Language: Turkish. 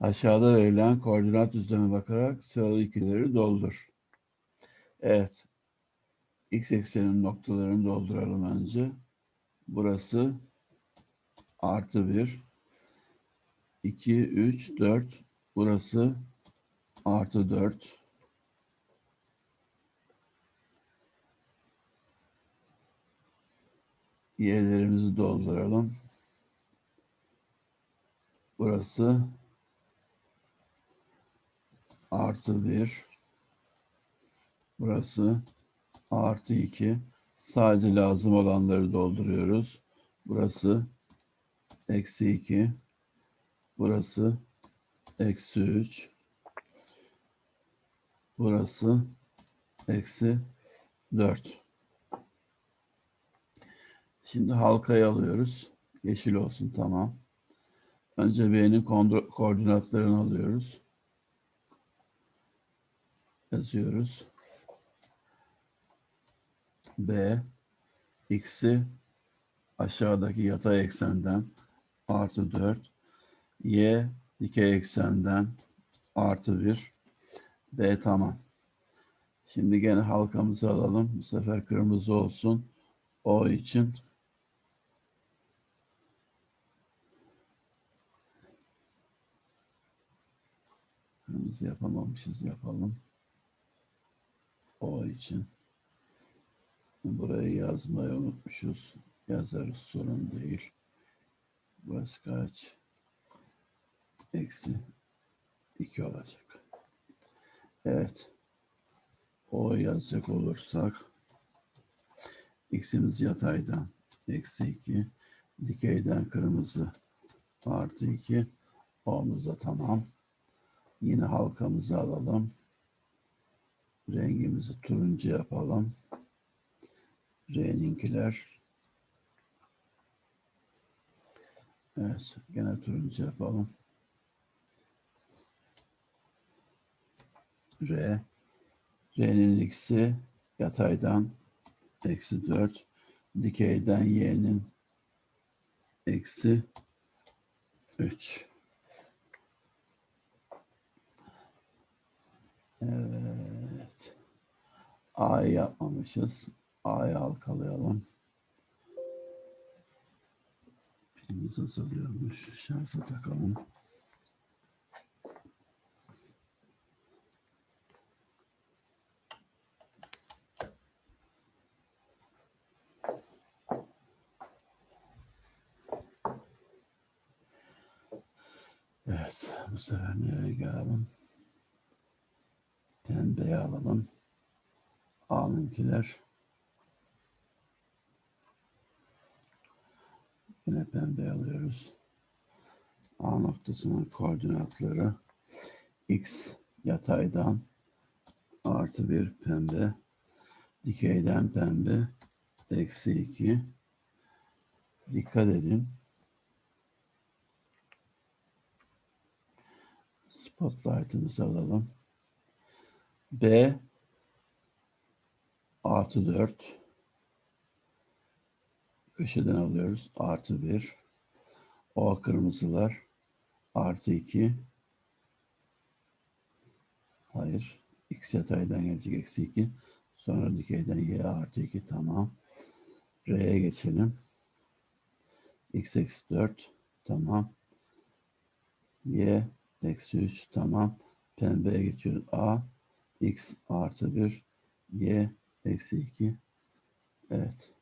Aşağıda verilen koordinat düzleme bakarak sıralı ikileri doldur. Evet. X eksenin noktalarını dolduralım önce. Burası artı 1, 2, 3, 4. Burası artı 4. Y'lerimizi dolduralım. Burası artı 1. Burası artı 2. Sadece lazım olanları dolduruyoruz. Burası eksi 2. Burası eksi 3. Burası eksi 4. Şimdi halkayı alıyoruz. Yeşil olsun tamam. Önce B'nin koordinatlarını alıyoruz. Yazıyoruz. B x'i aşağıdaki yatay eksenden artı 4 y dikey eksenden artı 1 B tamam. Şimdi gene halkamızı alalım. Bu sefer kırmızı olsun. O için kırmızı yapamamışız yapalım. O için. Burayı yazmayı unutmuşuz. Yazarız sorun değil. Burası kaç? Eksi 2 olacak. Evet. O yazacak olursak x'imiz yataydan eksi 2 dikeyden kırmızı artı 2 o'muz da tamam. Yine halkamızı alalım. Rengimizi turuncu yapalım. R'ninkiler. Evet, gene turuncu yapalım. R. R'nin x'i yataydan eksi 4. Dikeyden y'nin eksi 3. Evet. A'yı yapmamışız. A'yı halkalayalım. Pilimiz azalıyormuş. Şarja takalım. Evet. Bu sefer nereye gelelim? Pembeyi alalım. A'nınkiler. Yine pembe alıyoruz. A noktasının koordinatları x yataydan artı bir pembe dikeyden pembe eksi 2 dikkat edin. Spotlight'ımızı alalım. B artı 4 köşeden alıyoruz. Artı 1. O kırmızılar. Artı 2. Hayır. X yataydan gelecek. Eksi 2. Sonra dikeyden Y artı 2. Tamam. R'ye geçelim. X eksi 4. Tamam. Y eksi 3. Tamam. Pembeye geçiyoruz. A. X artı 1. Y eksi 2. Evet.